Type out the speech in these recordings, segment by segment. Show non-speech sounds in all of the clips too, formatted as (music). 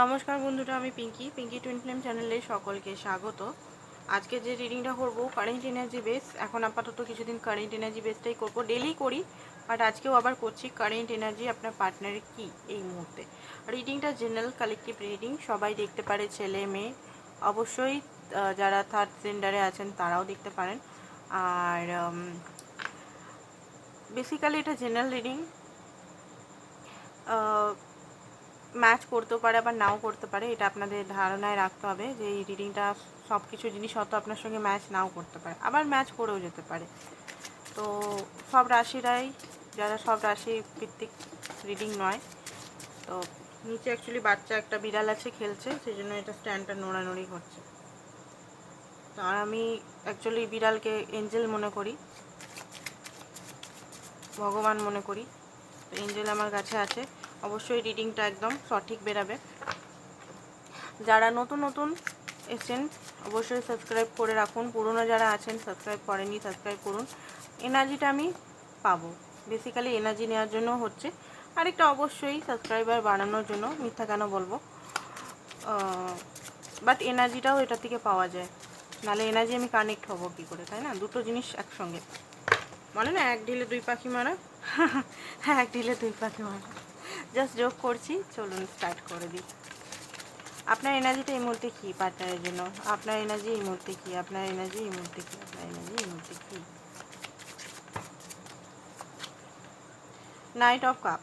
নমস্কার বন্ধুরা, আমি পিঙ্কি। পিঙ্কি টুইন ফ্লেম চ্যানেলে সকলকে স্বাগত। আজকে যে রিডিংটা করব কারেন্ট এনার্জি বেস এখন আপাতত কিছুদিন কারেন্ট এনার্জি বেসটাই করব ডেলি করি বাট আজকেও আবার করছি কারেন্ট এনার্জি আপনার পার্টনারের কি এই মুহূর্তে। রিডিংটা জেনারেল কালেকটিভ রিডিং সবাই দেখতে পারে ছেলে, মেয়ে। অবশ্যই যারা থার্ড জেন্ডারে আছেন, তারাও দেখতে পারেন। আর বেসিক্যালি এটা জেনারেল রিডিং ম্যাচ করতেও পারে আবার নাও করতে পারে, এটা আপনাদের ধারণায় রাখতে হবে যে এই রিডিংটা সব কিছু জিনিস হয়তো আপনার সঙ্গে ম্যাচ নাও করতে পারে, আবার ম্যাচ করেও যেতে পারে। তো সব রাশিরাই, যারা সব রাশি ভিত্তিক রিডিং নয়, তো নিচে অ্যাকচুয়ালি বাচ্চা একটা বিড়াল আছে, খেলছে সেই জন্য এটা স্ট্যান্ডটা নোড়ানোড়ি করছে। তো আর আমি অ্যাকচুয়ালি বিড়ালকে এঞ্জেল মনে করি, ভগবান মনে করি এঞ্জেল আমার কাছে আছে। অবশ্যই রিডিংটা একদম সঠিক বেরাবে। যারা নতুন নতুন এসছেন, অবশ্যই সাবস্ক্রাইব করে রাখুন। পুরনো যারা আছেন সাবস্ক্রাইব করেনি সাবস্ক্রাইব করুন। এনার্জিটা আমি পাবো। বেসিক্যালি এনার্জি নেওয়ার জন্য হচ্ছে। আরেকটা অবশ্যই সাবস্ক্রাইবার বাড়ানোর জন্য, মিথ্যা কেন বলব? বাট এনার্জিটাও এটা থেকে পাওয়া যায়। নাহলে এনার্জি আমি কানেক্ট হব কী করে, তাই না? দুটো জিনিস একসঙ্গে। বলে না, এক ঢিলে দুই পাখি মারা। হ্যাঁ এক ঢিলে দুই পাখি মারা জাস্ট যোগ করছি, চলুন স্টার্ট করে দিই। আপনার এনার্জিটা এই মুহূর্তে কী পার্টনারের জন্য? আপনার এনার্জি এই মুহূর্তে কী, আপনার এনার্জি এই মুহূর্তে কী, আপনার এনার্জি এই মুহূর্তে কী? Knight of cup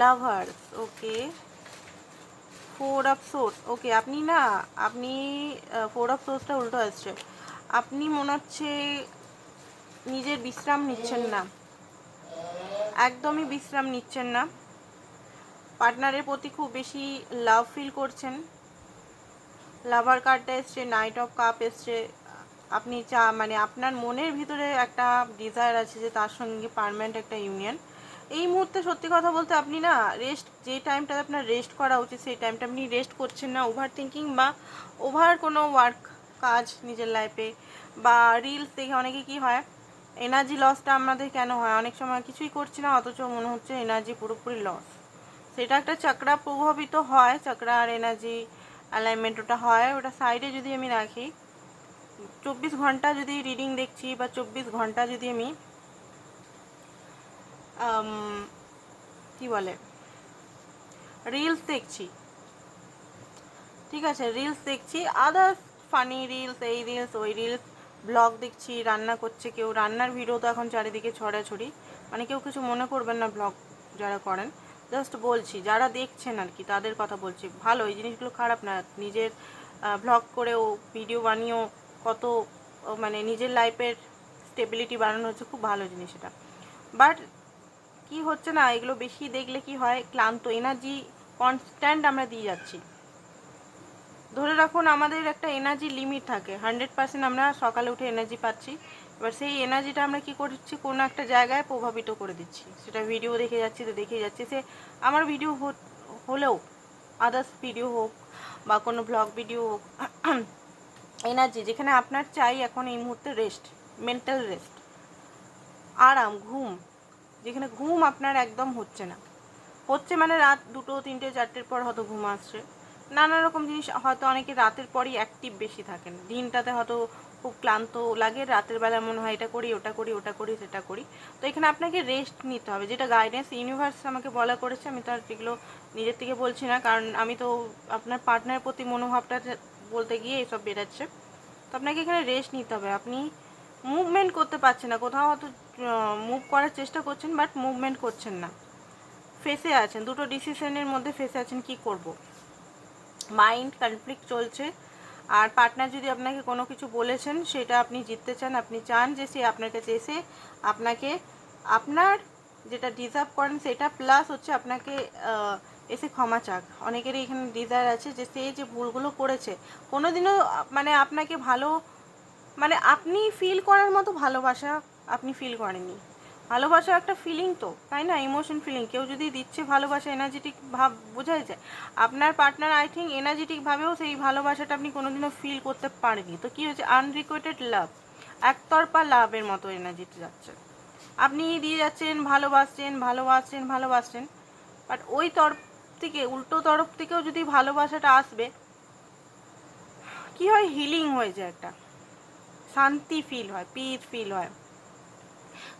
lovers okay four of swords okay আপনি না, আপনি ফোর অফ সোর্সটা উল্টো আসছে। আপনি মনে হচ্ছে নিজের বিশ্রাম নিচ্ছেন না। একদমই বিশ্রাম নিচ্ছেন না। পার্টনারের প্রতি খুব বেশি লাভ ফিল করছেন। লাভার কার্ডটা এসছে নাইট অফ কাপ এসছে। আপনি চা মানে আপনার মনের ভিতরে একটা ডিজায়ার আছে যে তার সঙ্গে পারমানেন্ট একটা ইউনিয়ন এই মুহূর্তে সত্যি কথা বলতে আপনি না রেস্ট যে টাইমটা আপনার রেস্ট করা উচিত, সেই টাইমটা আপনি রেস্ট করছেন না। ওভার থিঙ্কিং বা ওভার কোনো ওয়ার্ক কাজ নিজের লাইফে বা রিলস দেখে অনেকে কি হয় এনার্জি লসটা আমাদের কেন হয়? অনেক সময় কিছুই করছি না, অথচ মনে হচ্ছে এনার্জি পুরোপুরি লস সেটা একটা চক্রা প্রভাবিত হয়, চক্রা আর এনার্জি অ্যালাইনমেন্ট ওটা হয়। ওটা সাইডে যদি আমি রাখি, চব্বিশ ঘণ্টা যদি রিডিং দেখছি বা চব্বিশ ঘণ্টা যদি আমি কি বলে রিলস দেখছি, ঠিক আছে? রিলস দেখছি আদার্স ফানি রিলস এই রিলস ওই রিলস ব্লগ দেখছি, রান্না করছে কেউ। রান্নার ভিডিও তো এখন চারিদিকে ছড়াছড়ি। মানে কেউ কিছু মনে করবেন না ব্লগ যারা করেন। জাস্ট বলছি, যারা দেখছেন আর কি, তাদের কথা বলছি। ভালো, এই জিনিসগুলো খারাপ না। নিজের ব্লগ করেও, ভিডিও বানিয়েও কত মানে নিজের লাইফের স্টেবিলিটি বাড়ানো হচ্ছে, খুব ভালো জিনিস এটা। বাট কি হচ্ছে না, এগুলো বেশি দেখলে কি হয়? ক্লান্ত, এনার্জি কনস্ট্যান্ট আমরা দিয়ে যাচ্ছি। ধরে রাখুন, আমাদের একটা এনার্জি লিমিট থাকে। হান্ড্রেড পার্সেন্ট আমরা সকালে উঠে এনার্জি পাচ্ছি। এবার সেই এনার্জিটা আমরা কি করছি? কোনো একটা জায়গায় প্রভাবিত করে দিচ্ছি। সেটা ভিডিও দেখে যাচ্ছি, তো দেখে যাচ্ছি। সে আমার ভিডিও হলেও আদার্স ভিডিও হোক বা কোনো ব্লগ ভিডিও হোক (clears throat) এনার্জি যেখানে আপনার চাই এখন এই মুহূর্তে রেস্ট মেন্টাল রেস্ট আরাম, ঘুম, যেখানে ঘুম আপনার একদম হচ্ছে না। হচ্ছে মানে রাত দুটো, তিনটে, চারটের পর হয়তো ঘুম আসছে। নানা রকম জিনিস হয়তো অনেকে রাতের পরই অ্যাক্টিভ বেশি থাকেন। দিনটাতে হয়তো খুব ক্লান্ত লাগে, রাতের বেলা মনে হয় এটা করি, ওটা করি ওটা করি, সেটা করি। তো এখানে আপনাকে রেস্ট নিতে হবে, যেটা গাইডেন্স ইউনিভার্স আমাকে বলা করেছে, আমি তো আর যেগুলো নিজের থেকে বলছি না, কারণ আমি তো আপনার পার্টনারের প্রতি মনোভাবটা বলতে গিয়ে এসব বেরাচ্ছে। তো আপনাকে এখানে রেস্ট নিতে হবে, আপনি মুভমেন্ট করতে পারছেন না, কোথাও হয়তো মুভ করার চেষ্টা করছেন বাট মুভমেন্ট করছেন না। ফেসে আছেন, দুটো ডিসিশনের মধ্যে ফেসে আছেন, কি করব? মাইন্ড কনফ্লিক্ট চলছে। আর পার্টনার যদি আপনাকে কোনো কিছু বলেছেন, সেটা আপনি জিততে চান, আপনি চান যে সে আপনার কাছে এসে আপনাকে আপনার যেটা ডিজার্ভ করেন, সেটা প্লাস হচ্ছে আপনাকে এসে ক্ষমা চাক। অনেকেরই এখানে ডিজায়ার আছে যে সে যে ভুলগুলো করেছে কোনো দিনও মানে আপনাকে ভালো মানে আপনি ফিল করার মতো ভালোবাসা আপনি ফিল করেননি। ভালোবাসা একটা ফিলিং তো, তাই না? ইমোশন ফিলিং কেউ যদি দিচ্ছে ভালোবাসা এনার্জেটিক ভাব, বোঝাই যায়? আপনার পার্টনার আই থিঙ্ক এনার্জেটিক ভাবেও সেই ভালোবাসাটা আপনি কোনোদিনও ফিল করতে পারেনি তো কী হচ্ছে আনরিকোয়েটেড লাভ একতরফা লাভের মতো এনার্জিতে যাচ্ছে। আপনি দিয়ে যাচ্ছেন, ভালোবাসছেন ভালোবাসছেন ভালোবাসছেন। বাট ওই তরফ থেকে, উল্টো তরফ থেকেও যদি ভালোবাসাটা আসবে, কি হয়? হিলিং হয়ে যায় একটা। শান্তি ফিল হয় পিস ফিল হয়।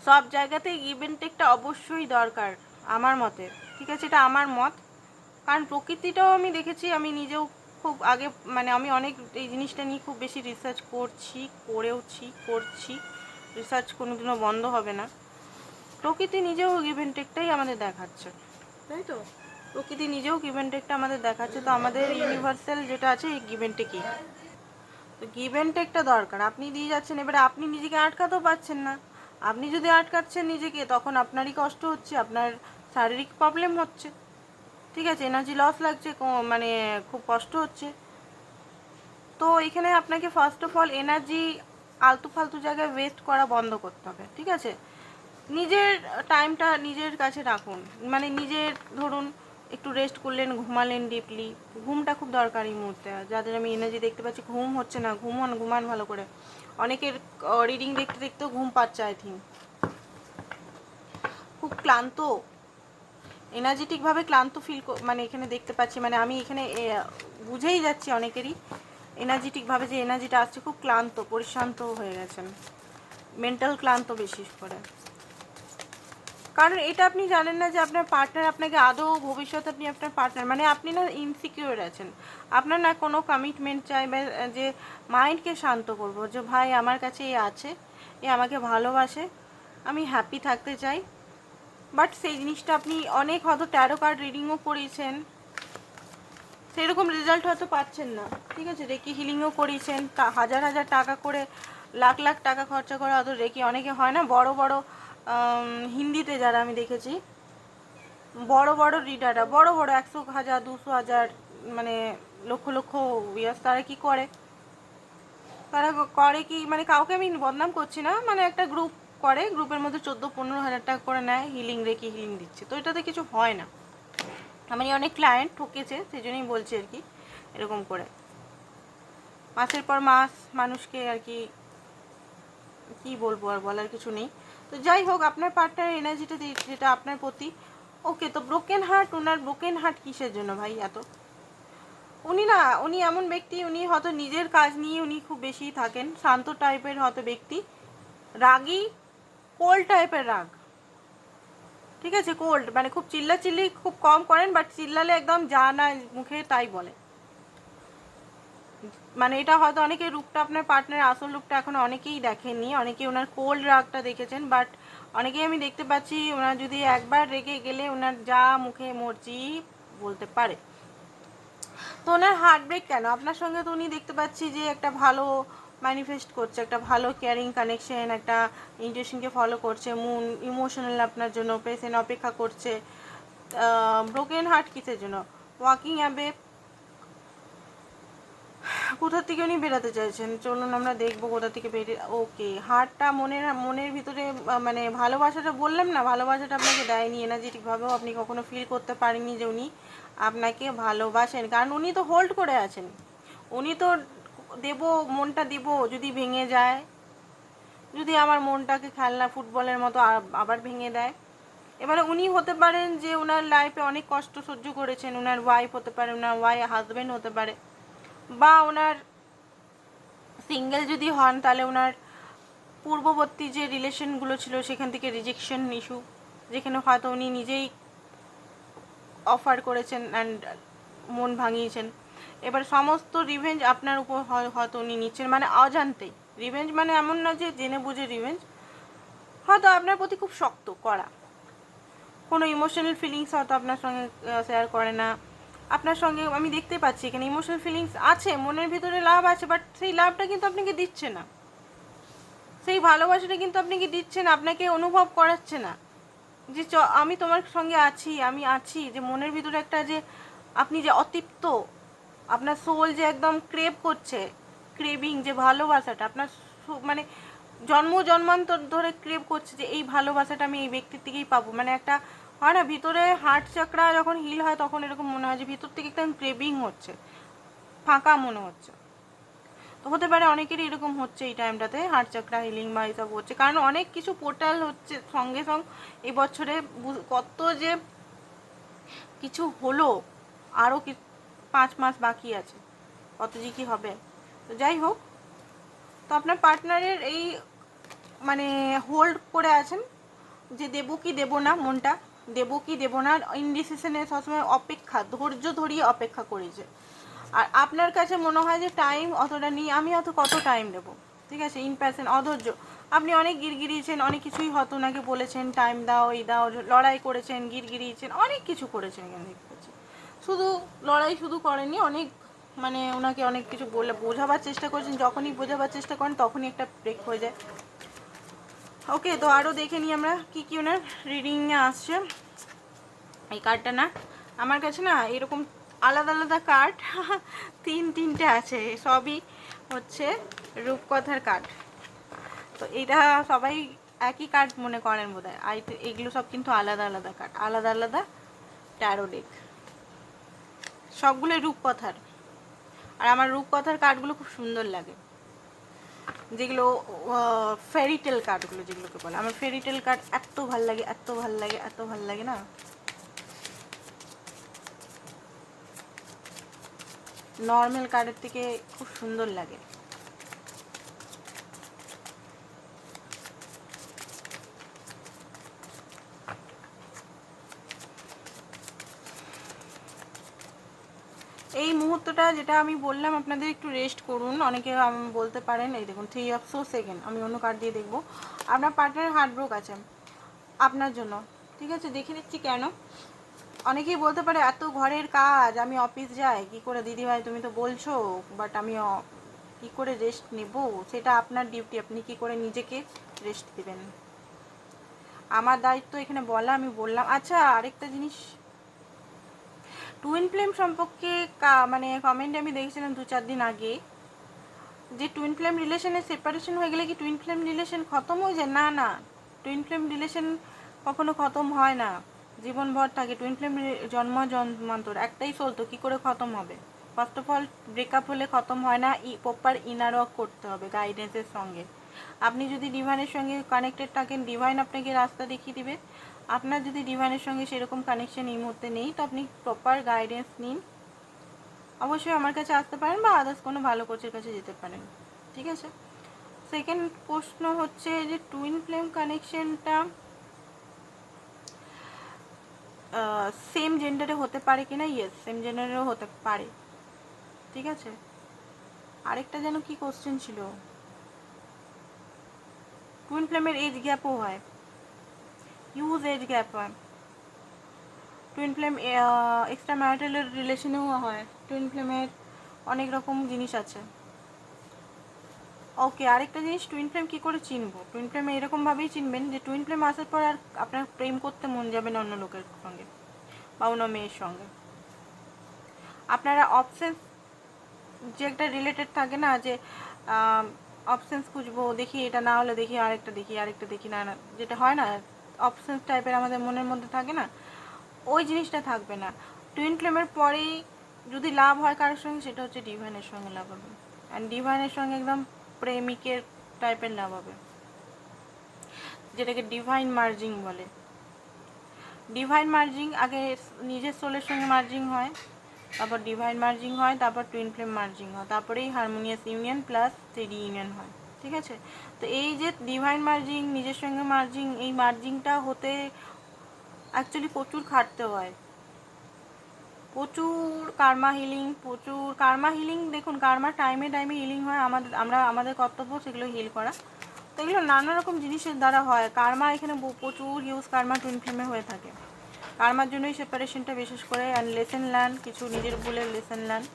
সব জায়গাতে ইভেন্ট টেকটা অবশ্যই দরকার, আমার মতে। ঠিক আছে? এটা আমার মত। কারণ প্রকৃতিটাও আমি দেখেছি, আমি নিজেও খুব আগে মানে আমি অনেক এই জিনিসটা নিয়ে খুব বেশি রিসার্চ করছি, করেওছি, করছি। রিসার্চ কোনোদিনও বন্ধ হবে না। প্রকৃতি নিজেও গিভেন টেকটাই আমাদের দেখাচ্ছে। তাই তো? প্রকৃতি নিজেও গিভেন টেকটা আমাদের দেখাচ্ছে। তো আমাদের ইউনিভার্সাল যেটা আছে, এই গিভেন টেকই তো গিভেন টেকটা দরকার। আপনি দিয়ে যাচ্ছেন, এবারে আপনি নিজেকে আটকাতেও পারছেন না। আপনি যদি আটকাচ্ছেন নিজেকে, তখন আপনারই কষ্ট হচ্ছে, আপনার শারীরিক প্রবলেম হচ্ছে। ঠিক আছে এনার্জি লস লাগছে মানে খুব কষ্ট হচ্ছে। তো এখানে আপনাকে ফার্স্ট অফ অল এনার্জি আলতু ফালতু জায়গায় ওয়েস্ট করা বন্ধ করতে হবে, ঠিক আছে? নিজের টাইমটা নিজের কাছে রাখুন। মানে নিজের, ধরুন, একটু রেস্ট করলেন, ঘুমালেন ডিপলি ঘুমটা খুব দরকারি মুহূর্তে। যাদের আমি এনার্জি দেখতে পাচ্ছি, ঘুম হচ্ছে না, ঘুমান ঘুমান ভালো করে। অনেকের রিডিং দেখতে দেখতেও ঘুম পাচ্ছে আই থিঙ্ক খুব ক্লান্ত এনার্জেটিকভাবে ক্লান্ত ফিল মানে এখানে দেখতে পাচ্ছি মানে আমি এখানে বুঝেই যাচ্ছি অনেকেরই এনার্জেটিকভাবে যে এনার্জিটা আসছে, খুব ক্লান্ত, পরিশ্রান্ত হয়ে গেছেন। মেন্টাল ক্লান্ত বেশি করে। কারণ এটা আপনি জানেন না যে আপনার পার্টনার আপনাকে আদৌ ভবিষ্যতে আপনি আপনার পার্টনার মানে আপনি না ইনসিকিউর আছেন। আপনার না কোনো কমিটমেন্ট চাই বা, যে মাইন্ডকে শান্ত করব, যে ভাই আমার কাছে এ আছে, এ আমাকে ভালোবাসে, আমি হ্যাপি থাকতে চাই। বাট সেই জিনিসটা আপনি অনেক হয়তো ট্যারো কার্ড রিডিংও করিয়েছেন সেরকম রেজাল্ট হয়তো পাচ্ছেন না। ঠিক আছে, রেকি হিলিংও করিয়েছেন তা হাজার হাজার টাকা করে, লাখ লাখ টাকা খরচা করে হয়তো রেকি, অনেকে হয় না বড় বড় হিন্দিতে যারা আমি দেখেছি, বড় বড় রিডাররা বড় বড় একশো হাজার, দুশো হাজার মানে লক্ষ লক্ষ ইয়াস তারা কি করে? তারা করে কি মানে কাউকে আমি বদনাম করছি না মানে একটা গ্রুপ করে, গ্রুপের মধ্যে চোদ্দ পনেরো হাজার টাকা করে নেয় হিলিং রেখে হিলিং দিচ্ছে। তো এটাতে কিছু হয় না। আমার অনেক ক্লায়েন্ট ঠকেছে সেই জন্যই বলছি আর কি, এরকম করে। মাসের পর মাস মানুষকে আর কি কি বলব আর বলার কিছু নেই। তো যাই হোক, আপনার পার্টনার এনার্জিটা যেটা আপনার প্রতি। ওকে তো ব্রোকেন হার্ট ওনার ব্রোকেন হার্ট কিসের জন্য ভাই এত? উনি না, উনি এমন ব্যক্তি, উনি হয়তো নিজের কাজ নিয়ে উনি খুব বেশি থাকেন। শান্ত টাইপের হয়তো ব্যক্তি। রাগী কোল্ড টাইপের রাগ। ঠিক আছে কোল্ড মানে খুব চিল্লা চিল্লি খুব কম করেন বাট চিল্লালে একদম যা না মুখে তাই বলে। মানে এটা হয়তো অনেকে রূপটা আপনার পার্টনার আসল রূপটা এখন অনেকেই দেখেননি। অনেকে ওনার কোল্ড রাগটা দেখেছেন বাট অনেকেই আমি দেখতে পাচ্ছি ওনার যদি একবার রেগে গেলে ওনার যা মুখে মর্জি বলতে পারে। তো ওনার হার্ট ব্রেক কেন? আপনার সঙ্গে তো উনি দেখতে পাচ্ছি যে একটা ভালো ম্যানিফেস্ট করছে, একটা ভালো কেয়ারিং কানেকশন একটা ইন্টেনশনকে ফলো করছে, মুন ইমোশনাল আপনার জন্য পেশেন্ট অপেক্ষা করছে ব্রোকেন হার্ট কিসের জন্য? ওয়াকিং অ্যাবে কোথা থেকে উনি বেরাতে চাইছেন? চলুন আমরা দেখব কোথা থেকে বেরিয়ে ওকে হার্টটা মনের মনের ভিতরে মানে ভালোবাসাটা বললাম না, ভালোবাসাটা আপনাকে দেয়নি এনার্জেটিকভাবেও আপনি কখনো ফিল করতে পারেননি যে উনি আপনাকে ভালোবাসেন। কারণ উনি তো হোল্ড করে আছেন। উনি তো দেব, মনটা দেব যদি ভেঙে যায়। যদি আমার মনটাকে খেলনা ফুটবলের মতো আবার ভেঙে দেয়। এবারে উনি হতে পারেন যে ওনার লাইফে অনেক কষ্ট সহ্য করেছেন ওনার ওয়াইফ হতে পারে ওনার ওয়াই হাজবেন্ড হতে পারে। বা ওনার সিঙ্গেল যদি হন, তাহলে ওনার পূর্ববর্তী যে রিলেশনগুলো ছিল, সেখান থেকে রিজেকশন ইস্যু যেখানে হয়তো উনি নিজেই অফার করেছেন অ্যান্ড মন ভাঙিয়েছেন। এবার সমস্ত রিভেঞ্জ আপনার উপর হয়- হয়তো উনি নিচ্ছেন মানে অজান্তেই। রিভেঞ্জ মানে এমন না যে জেনে বুঝে রিভেঞ্জ হয়তো আপনার প্রতি খুব শক্ত করা। কোনো ইমোশনাল ফিলিংস হয়তো আপনার সঙ্গে শেয়ার করে না। আপনার সঙ্গে আমি দেখতে পাচ্ছি, এখানে ইমোশনাল ফিলিংস আছে, মনের ভিতরে লাভ আছে বাট সেই লাভটা কিন্তু আপনাকে দিচ্ছে না। সেই ভালোবাসাটা কিন্তু আপনাকে দিচ্ছে না, আপনাকে অনুভব করাচ্ছে না। যে চ, আমি তোমার সঙ্গে আছি, আমি আছি, যে মনের ভিতরে একটা যে আপনি যে অতৃপ্ত, আপনার সোল যে একদম ক্রেভ করছে ক্রেভিং যে ভালোবাসাটা, আপনার মানে জন্ম জন্মান্তর ধরে ক্রেভ করছে যে এই ভালোবাসাটা আমি এই ব্যক্তির থেকেই পাবো। মানে একটা হয় না, ভিতরে হার্ট চাকরা যখন হিল হয়, তখন এরকম মনে হয় যে ভিতর থেকে একদম ক্রেভিং হচ্ছে, ফাঁকা মনে হচ্ছে। তো হতে পারে অনেকেরই এরকম হচ্ছে এই টাইমটাতে হার্ট চাকরা হিলিং বা এইসব হচ্ছে। কারণ অনেক কিছু পোর্টাল হচ্ছে সঙ্গে সঙ্গে, এই বছরে কত যে কিছু হলো আরও কি, পাঁচ মাস বাকি আছে, কত যে কি হবে। তো যাই হোক, তো আপনার পার্টনারের এই মানে হোল্ড করে আছেন, যে দেবো কি দেবো না মনটা দেবো কি দেবো না ইনডিসিশনে সবসময় অপেক্ষা, ধৈর্য ধরিয়ে অপেক্ষা করেছে আর আপনার কাছে মনে হয় যে টাইম অতটা নেই, আমি অত কত টাইম দেবো ঠিক আছে ইন প্যাশন অধৈর্য। আপনি অনেক গিরগিরিয়েছেন, অনেক কিছুই হয়তো ওনাকে বলেছেন টাইম দাও, এই দাও, লড়াই করেছেন, গিরগিরিয়েছেন, অনেক কিছু করেছেন এখানে দেখতে শুধু লড়াই শুধু করেনি অনেক মানে ওনাকে অনেক কিছু বলে, বোঝাবার চেষ্টা করেছেন, যখনই বোঝাবার চেষ্টা করেন, তখনই একটা ব্রেক হয়ে যায়। ওকে, তো আরও দেখে নিই আমরা কী কী ওনার রিডিংয়ে আসছে। এই কার্ডটা না, আমার কাছে না এরকম আলাদা আলাদা কার্ড (laughs) তিন তিনটে আছে, সবই হচ্ছে রূপকথার কার্ড তো এটা সবাই একই কার্ড মনে করেন বোধ হয় আই এগুলো সব কিন্তু আলাদা আলাদা কার্ড আলাদা আলাদা ট্যারো ডেক সবগুলোই রূপকথার। আর আমার রূপকথার কার্ডগুলো খুব সুন্দর লাগে। যেগুলো ফেরিটেল কার্ডগুলো যেগুলোকে বলে। আমার ফেরিটেল কার্ড এত ভালো লাগে, এত ভালো লাগে, এত ভালো লাগে না? নর্মাল কার্ডের থেকে খুব সুন্দর লাগে। মুহূর্তটা যেটা আমি বললাম, আপনাদের একটু রেস্ট করুন। অনেকে বলতে পারেন, এই দেখুন থ্রি অফ সো সেকেন্ড আমি অন্য কার্ড দিয়ে দেখব। আপনার পার্টনার হার্ট ব্রোক আছে, আপনার জন্য, ঠিক আছে? দেখে নিচ্ছি কেন। অনেকেই বলতে পারে, এত ঘরের কাজ, আমি অফিস যাই, কি করে দিদিভাই, তুমি তো বলছো বাট আমি কি করে রেস্ট নেব? সেটা আপনার ডিউটি আপনি কি করে নিজেকে রেস্ট দেবেন? আমার দায়িত্ব এখানে বলা, আমি বললাম। আচ্ছা আরেকটা জিনিস টুইন ফ্লেম সম্পর্কে মানে কমেন্টে আমি দেখেছিলাম দু চার দিন আগে, যে টুইন ফ্লেম রিলেশনে সেপারেশন হয়ে গেলে কি টুইন ফ্লেম রিলেশন খতম হয়ে যায়? না না। টুইন ফ্লেম রিলেশন কখনো খতম হয় না। জীবনভর থাকে। টুইন ফ্লেম জন্ম, জন্মান্তর একটাই চলতো। কি করে খতম হবে? ফার্স্ট অফ অল ব্রেকআপ হলে খতম হয় না। ই প্রপার ইনার ওয়ার্ক করতে হবে গাইডেন্সের সঙ্গে। আপনি যদি ডিভাইনের সঙ্গে কানেক্টেড থাকেন ডিভাইন আপনাকে রাস্তা দেখিয়ে দিবে। আপনার যদি ডিভাইনের সঙ্গে সেরকম কানেকশন এই মুহূর্তে নেই, তো আপনি প্রপার গাইডেন্স নিন। অবশ্যই আমার কাছে আসতে পারেন বা আদার্স কোনো ভালো কোচের কাছে যেতে পারেন। ঠিক আছে? সেকেন্ড প্রশ্ন হচ্ছে যে টুইন ফ্লেম কানেকশনটা সেম জেন্ডারে হতে পারে কিনা? ইয়েস সেম জেন্ডারেও হতে পারে। ঠিক আছে? আরেকটা যেন কি কোশ্চেন ছিল? টুইন ফ্লেমের এজ গ্যাপও হয়। হিউজ এজ গ্যাপ হয়। টুইন ফ্লেম এক্সট্রা ম্যারিটালের রিলেশনেও হয়। টুইন ফ্লেমের অনেক রকম জিনিস আছে। ওকে আরেকটা জিনিস টুইন ফ্লেম কী করে চিনবো? টুইন ফ্লেম এরকমভাবেই চিনবেন যে টুইন ফ্লেম আসার পর আর আপনার প্রেম করতে মন যাবে না অন্য লোকের সঙ্গে বা অন্য মেয়ের সঙ্গে। আপনারা অপশানস যে একটা রিলেটেড থাকে না, যে অপশানস খুঁজবো, দেখি এটা না হলে দেখি, আরেকটা দেখি আরেকটা দেখি, না না, যেটা হয় না অপশানস টাইপের আমাদের মনের মধ্যে থাকে না, ওই জিনিসটা থাকবে না। টুইন ফ্লেমের পরেই যদি লাভ হয় কারোর সঙ্গে, সেটা হচ্ছে ডিভাইনের সঙ্গে লাভ হবে। অ্যান্ড ডিভাইনের সঙ্গে একদম প্রেমিকের টাইপের লাভ হবে। যেটাকে ডিভাইন মার্জিং বলে। ডিভাইন মার্জিং আগে নিজের সোলের সঙ্গে মার্জিং হয়, তারপর ডিভাইন মার্জিং হয়, তারপর টুইন ফ্লেম মার্জিং হয়, তারপরেই harmonious union plus three union হয়। ঠিক আছে? তো এই যে ডিভাইন মার্জিং নিজের সঙ্গে মার্জিং এই মার্জিংটা হতে অ্যাকচুয়ালি প্রচুর খাটতে হয়। প্রচুর কার্মা হিলিং প্রচুর কার্মা হিলিং দেখুন কার্মা টাইমে টাইমে হিলিং হয়, আমাদের, আমরা, আমাদের কর্তব্য সেগুলো হিল করা। তো এগুলো নানা রকম জিনিসের দ্বারা হয়। কার্মা এখানে প্রচুর ইউজ কার্মা টুইন ফ্লেমে হয়ে থাকে। কার্মার জন্যই সেপারেশনটা বিশেষ করে অ্যান্ড লেসেন লার্ন কিছু নিজের ভুলের লেসেন লার্ন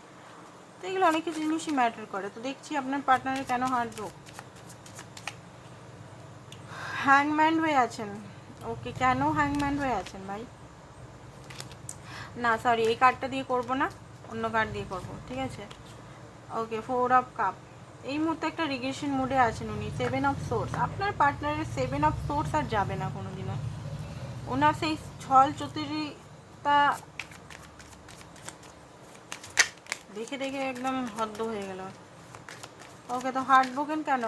তো এগুলো অনেক কিছু জিনিসই ম্যাটার করে। তো দেখছি আপনার পার্টনারের কেন হার্ট ব্রোক হ্যাংম্যান হয়ে আছেন। ওকে, কেন হ্যাংম্যান হয়ে আছেন ভাই? না সরি এই কার্ডটা দিয়ে করব না, অন্য কার্ড দিয়ে করব, ঠিক আছে? ওকে ফোর অফ কাপ এই মুহূর্তে একটা রিগেশন মুডে আছেন উনি সেভেন অফ সোর্স আপনার পার্টনারের সেভেন অফ সোর্স আর যাবে না কোনো দিনও ওনার সেই ছল চতুরিতা দেখে দেখে একদম হদ্দ হয়ে গেল। ওকে তো হার্ট ব্রোকেন কেন?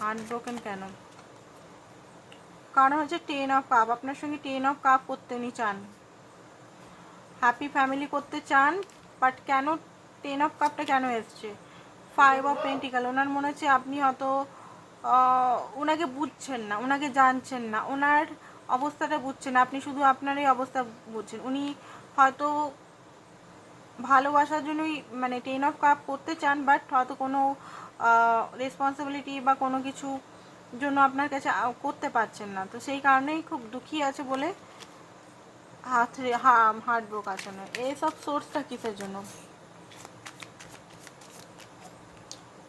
হার্ট ব্রোকেন কেন? কারণ হচ্ছে টেন অফ কাপ আপনার সঙ্গে টেন অফ কাপ করতে উনি চান। হ্যাপি ফ্যামিলি করতে চান বাট কেন টেন অফ কাপটা কেন এসছে? ফাইভ অফ পেন্টিকাল ওনার মনে হচ্ছে আপনি আহ, ওনাকে বুঝছেন না ওনাকে জানছেন না ওনার অবস্থাটা বুঝছেন আপনি শুধু আপনারই অবস্থা বুঝছেন। উনি হয়তো ভালোবাসার জন্যই মানে টেন অফ কাপ করতে চান বাট হয়তো কোনো রেসপন্সিবিলিটি বা কোনো কিছু জন্য আপনার কাছে করতে পারছেন না। তো সেই কারণেই খুব দুঃখী আছে বলে হাত হার্ট ব্রোক আছে না। এইসব সোর্সটা কিসের জন্য?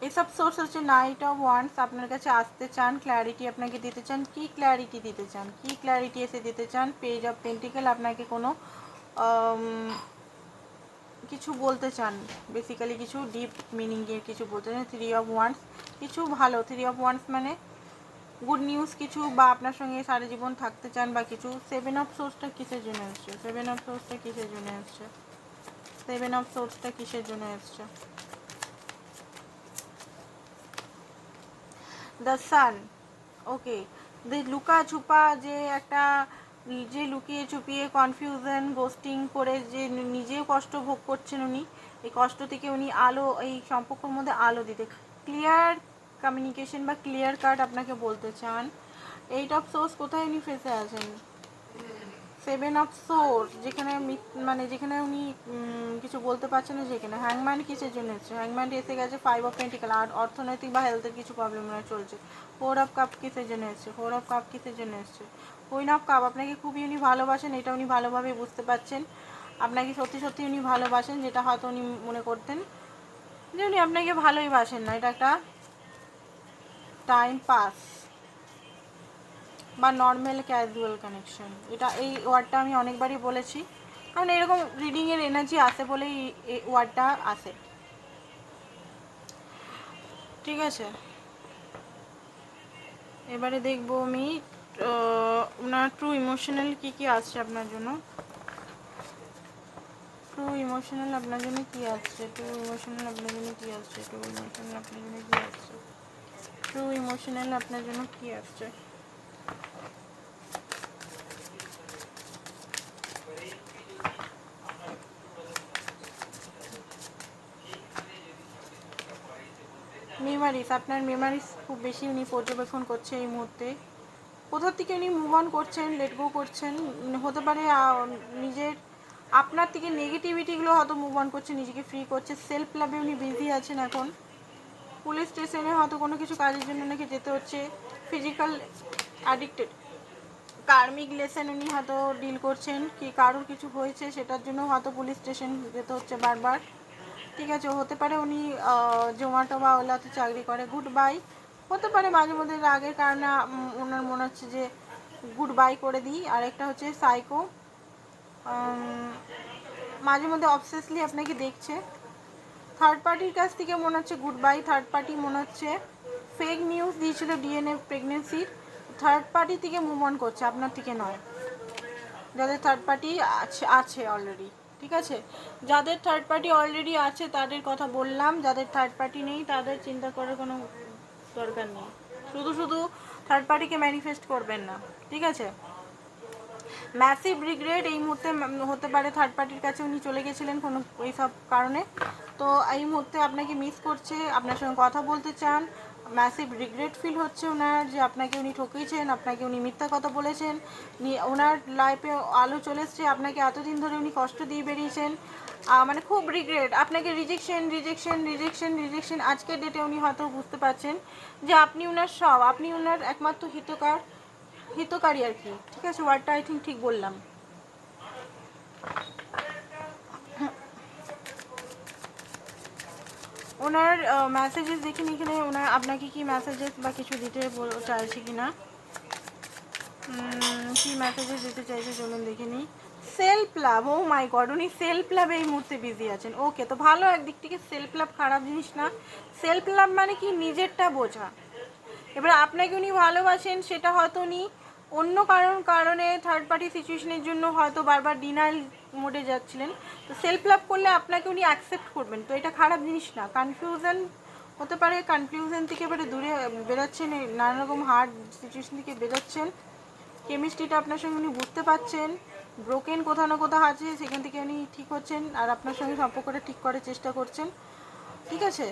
এসব সোর্স হচ্ছে নাইট অফ ওয়ান্স আপনার কাছে আসতে চান ক্ল্যারিটি আপনাকে দিতে চান। কি ক্ল্যারিটি দিতে চান? কি ক্ল্যারিটি এসে দিতে চান? পেজ অফ পেন্টিকেল আপনাকে কোনো কিছু বলতে চান? বেসিক্যালি কিছু ডিপ মিনিংয়ের কিছু বলতে চান? থ্রি অফ ওয়ান্স কিছু ভালো। থ্রি অফ ওয়ান্স মানে গুড নিউজ কিছু বা আপনার সঙ্গে সারা জীবন থাকতে চান বা কিছু। সেভেন অফ সোর্সটা কিসের জন্য এসছে? সেভেন অফ সোর্সটা কিসের জন্য এসছে? সেভেন অফ সোর্সটা কিসের জন্য এসছে? দ্য সান ওকে যে লুকা ছুপা যে একটা যে লুকিয়ে চুপিয়ে কনফিউশন গোস্টিং করে যে নিজেও কষ্ট ভোগ করছেন উনি, এই কষ্ট থেকে উনি আলো, এই সম্পর্কের মধ্যে আলো দিতে। ক্লিয়ার কমিউনিকেশন বা ক্লিয়ার কাট আপনাকে বলতে চান এইট অফ সোর্স কোথায় উনি ফেসে আছেন? সেভেন অফ সোর যেখানে মানে যেখানে উনি কিছু বলতে পারছেন না যেখানে। হ্যাংম্যান কিসের জন্য এসেছে? হ্যাংম্যান এসে গেছে ফাইভ অফ পেন্টিকাল আর অর্থনৈতিক বা হেলথের কিছু প্রবলেম চলছে। ফোর অফ কাপ কিসের জন্য এসছে? ফোর অফ কাপ কিসের জন্য এসছে? কুইন অফ কাপ আপনাকে খুবই উনি ভালোবাসেন, এটা উনি ভালোভাবে বুঝতে পারছেন। আপনাকে সত্যি সত্যি উনি ভালোবাসেন, যেটা হয়তো উনি মনে করতেন যে উনি আপনাকে ভালোই বাসেন না। এটা একটা টাইম পাস বা নর্মাল ক্যাজুয়াল কানেকশন এটা এই ওয়ার্ডটা আমি অনেকবারই বলেছি। কারণ এরকম রিডিংয়ের এনার্জি আসে বলেই এই ওয়ার্ডটা আসে। ঠিক আছে? এবারে দেখব আমি আহ, ওনার ট্রু ইমোশনাল কী কী আসছে আপনার জন্য? ট্রু ইমোশনাল আপনার জন্য কী আসছে ট্রু ইমোশনাল আপনার জন্য কী আসছে ট্রু ইমোশনাল আপনার জন্য কী আসছে ট্রু ইমোশনাল আপনার জন্য কী আসছে মেমারিস আপনার মেমারিস খুব বেশি উনি পর্যবেক্ষণ করছে এই মুহূর্তে। কোথার থেকে উনি মুভ অন করছেন লেট গো করছেন, হতে পারে নিজের, আপনার থেকে নেগেটিভিটিগুলো হয়তো মুভ অন করছে, নিজেকে ফ্রি করছে সেলফ লাভে উনি বিজি আছেন এখন। পুলিশ স্টেশনে হয়তো কোনো কিছু কাজের জন্য নাকি যেতে হচ্ছে ফিজিক্যাল অ্যাডিক্টেড কার্মিক লেসেন উনি হয়তো ডিল করছেন, কি কারোর কিছু হয়েছে সেটার জন্য হয়তো পুলিশ স্টেশন যেতে হচ্ছে বারবার। ঠিক আছে, হতে পারে উনি জোম্যাটো বা ওলাতে চাকরি করে গুড বাই হতে পারে মাঝে মধ্যে রাগের কারণে ওনার মনে হচ্ছে যে গুড বাই করে দিই। আর একটা হচ্ছে সাইকো মাঝে মধ্যে অবসেসলি আপনাকে দেখছে। থার্ড পার্টির কাছ থেকে মনে হচ্ছে গুড বাই থার্ড পার্টি মনে হচ্ছে ফেক নিউজ দিয়েছিল ডিএনএ প্রেগনেন্সির থার্ড পার্টি থেকে মুভ অন করছে, আপনার থেকে নয়। যাদের থার্ড পার্টি আছে আছে অলরেডি ঠিক আছে? যাদের থার্ড পার্টি অলরেডি আছে, তাদের কথা বললাম। যাদের থার্ড পার্টি নেই, তাদের চিন্তা করার কোনো দরকার নেই। শুধু শুধু থার্ড পার্টিকে ম্যানিফেস্ট করবেন না, ঠিক আছে? ম্যাসিভ রিগ্রেট এই মুহূর্তে হতে পারে থার্ড পার্টির কাছে উনি চলে গেছিলেন কোনো ওই সব কারণে। তো এই মুহূর্তে আপনাকে মিস করছে, আপনার সঙ্গে কথা বলতে চান। ম্যাসিভ রিগ্রেট ফিল হচ্ছে ওনার যে আপনাকে উনি ঠকিয়েছেন, আপনাকে উনি মিথ্যা কথা বলেছেন। ওনার লাইফে আলো চলে এসছে, আপনাকে এতদিন ধরে উনি কষ্ট দিয়ে বেরিয়েছেন। মানে খুব রিগ্রেট আপনাকে রিজেকশন রিজেকশন রিজেকশন রিজেকশন আজকের ডেটে উনি হয়তো বুঝতে পারছেন যে আপনি ওনার সব, আপনি ওনার একমাত্র হিতকার, হিতকারী আর কি। ঠিক আছে? ওয়ার্ডটা আই থিঙ্ক ঠিক বললাম। ওনার মেসেজেস দেখিনি এখানে ওনার আপনাকে কি মেসেজেস বা কিছু দিতে চাইছে কি না কি মেসেজেস দিতে চাইছে চলুন দেখিনি self love oh my god উনি সেলফ লাভে এই মুহূর্তে বিজি আছেন। ওকে তো ভালো একদিক থেকে সেলফ লাভ খারাপ জিনিস না। সেলফ লাভ মানে কি? নিজেরটা বোঝা। এবার আপনাকে উনি ভালোবাসেন, সেটা হয়তো উনি অন্য কারণ কারণে থার্ড পার্টি সিচুয়েশনের জন্য হয়তো বারবার ডিনাইল মোডে যাচ্ছিলেন। তো সেলফ লাভ করলে আপনাকে উনি অ্যাকসেপ্ট করবেন। তো এটা খারাপ জিনিস না। কনফিউশন হতে পারে কনফিউশন থেকে এবারে দূরে বেরোচ্ছেন নানা রকম হার্ড সিচুয়েশন থেকে বেরোচ্ছেন। কেমিস্ট্রিটা আপনার সঙ্গে উনি বুঝতে পারছেন। ব্রোকেন কোথাও না কোথাও আছে, সেখান থেকে উনি ঠিক হচ্ছেন আর আপনার সঙ্গে সম্পর্কটা ঠিক করার চেষ্টা করছেন। ঠিক আছে?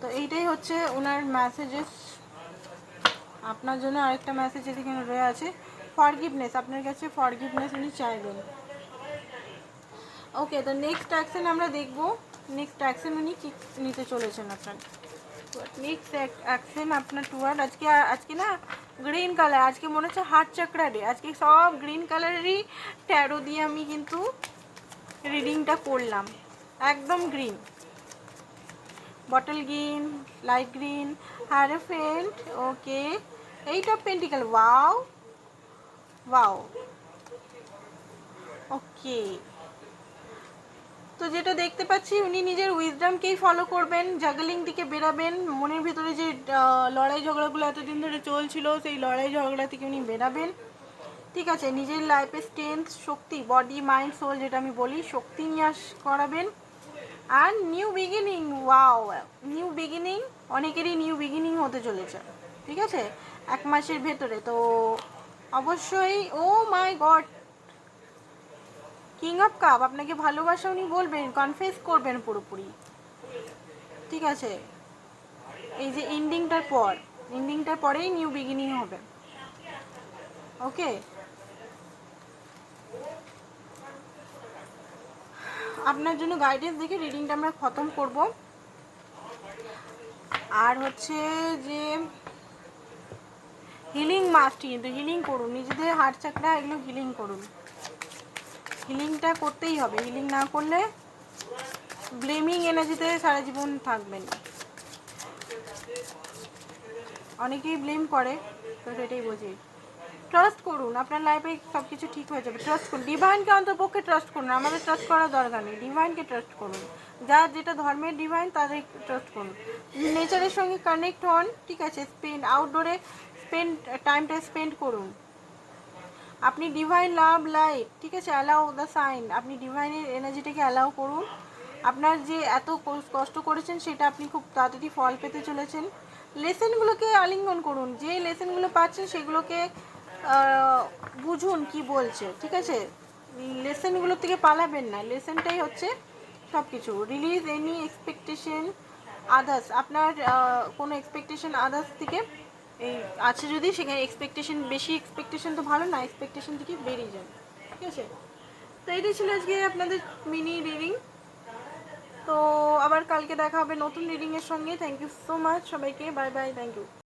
তো এইটাই হচ্ছে ওনার মেসেজেস আপনার জন্য আরেকটা মেসেজ এখানে রয়ে আছে ফরগিভনেস আপনার কাছে ফরগিভনেস উনি চাইবেন ওকে তো নেক্সট অ্যাকশন আমরা দেখব। নেক্সট অ্যাকশন উনি কী নিতে চলেছেন আপনার? নেক্সট অ্যাকশন আপনার টুয়ার্ড আজকে আজকে না গ্রিন কালার আজকে মনে হচ্ছে হার্ট চাকরা ডে আজকে সব গ্রিন কালারেরই ট্যারো দিয়ে আমি কিন্তু রিডিংটা করলাম। একদম green bottle green light green hierophant okay eight of pentacle wow wow okay তো যেটা দেখতে পাচ্ছি, উনি নিজের উইজডামকেই ফলো করবেন জাগলিং দিকে বেরাবেন, মনের ভিতরে যে লড়াই ঝগড়াগুলো এতদিন ধরে চলছিল, সেই লড়াই ঝগড়া থেকে উনি বেরাবেন। ঠিক আছে, নিজের লাইফে স্ট্রেংথ শক্তি বডি মাইন্ড সোল যেটা আমি বলি, শক্তি নিয়ে করাবেন। আর new beginning wow new beginning অনেকেরই নিউ বিগিনিং হতে চলেছে। ঠিক আছে, এক মাসের ভেতরে, তো অবশ্যই ও my god king of cup আপনাকে ভালোবাসা উনি বলবেন কনফেস করবেন পুরোপুরি। ঠিক আছে? এই যে এন্ডিংটার পর এন্ডিংটার পরেই নিউ বিগিনিং হবে। ওকে আপনার জন্য গাইডেন্স দেখে রিডিংটা আমরা খতম করব। আর হচ্ছে যে হিলিং মাস্ট কিন্তু হিলিং করুন। নিজেদের হার্ট চাকরা এগুলো হিলিং করুন। হিলিংটা করতেই হবে। হিলিং না করলে ব্লেমিং এনার্জিতে সারা জীবন থাকবেন অনেকেই ব্লেম করে, তো সেটাই বুঝি। ট্রাস্ট করুন, আপনার লাইফে সব কিছু ঠিক হয়ে যাবে। ট্রাস্ট করুন। ডিভাইনকে অন্তপক্ষে ট্রাস্ট করুন। আমাদের ট্রাস্ট করার দরকার নেই। ডিভাইনকে ট্রাস্ট করুন। যার যেটা ধর্মের ডিভাইন তাদের ট্রাস্ট করুন। নেচারের সঙ্গে কানেক্ট হন, ঠিক আছে? স্পেন্ড আউটডোরে স্পেন্ড টাইমটা স্পেন্ড করুন। আপনি ডিভাইন লাভ লাইট ঠিক আছে অ্যালাউ দ্য সাইন আপনি ডিভাইনের এনার্জিটাকে অ্যালাউ করুন। আপনার যে এত কষ্ট করেছেন, সেটা আপনি খুব তাড়াতাড়ি ফল পেতে চলেছেন। লেসেনগুলোকে আলিঙ্গন করুন যে লেসেনগুলো পাচ্ছেন, সেগুলোকে বুঝুন কি বলছে, ঠিক আছে? লেসেনগুলোর থেকে পালাবেন না লেসেনটাই হচ্ছে সব কিছু রিলিজ এনি এক্সপেকটেশন আদার্স আপনার কোনো এক্সপেকটেশন আদার্স থেকে এই আছে যদি, সেখানে এক্সপেকটেশন বেশি এক্সপেকটেশন তো ভালো না এক্সপেকটেশন থেকে বেরিয়ে যায় ঠিক আছে? তো এটাই ছিল আজকে আপনাদের মিনি রিডিং তো আবার কালকে দেখা হবে নতুন রিডিংয়ের সঙ্গে। থ্যাংক ইউ সো মাচ সবাইকে। Bye bye thank you